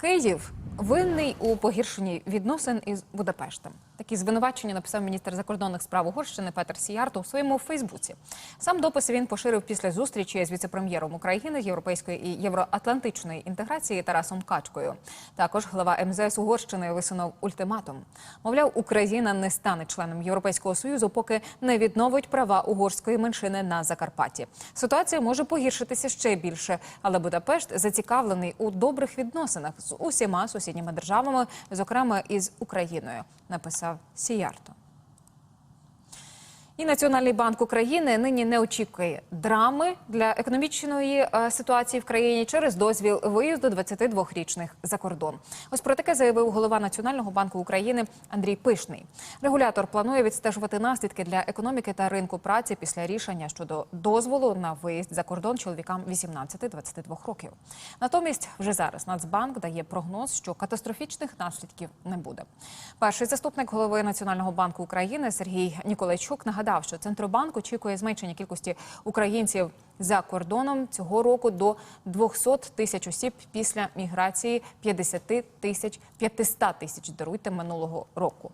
Київ винний у погіршенні відносин із Будапештом. Такі звинувачення написав міністр закордонних справ Угорщини Петер Сіярто у своєму Фейсбуці. Сам допис він поширив після зустрічі з віцепрем'єром України європейської і євроатлантичної інтеграції Тарасом Качкою. Також глава МЗС Угорщини висунув ультиматум. Мовляв, Україна не стане членом Європейського союзу, поки не відновить права угорської меншини на Закарпатті. Ситуація може погіршитися ще більше, але Будапешт зацікавлений у добрих відносинах з усіма сусідніми державами, зокрема із Україною, написав Сіярто. І Національний банк України нині не очікує драми для економічної е, ситуації в країні через дозвіл виїзду 22-річних за кордон. Ось про таке заявив голова Національного банку України Андрій Пишний. Регулятор планує відстежувати наслідки для економіки та ринку праці після рішення щодо дозволу на виїзд за кордон чоловікам 18-22 років. Натомість вже зараз Нацбанк дає прогноз, що катастрофічних наслідків не буде. Перший заступник голови Національного банку України Сергій Ніколайчук нагадав, що Центробанк очікує зменшення кількості українців за кордоном цього року до 200 тисяч осіб після міграції 50 тисяч 500 тисяч даруйте минулого року.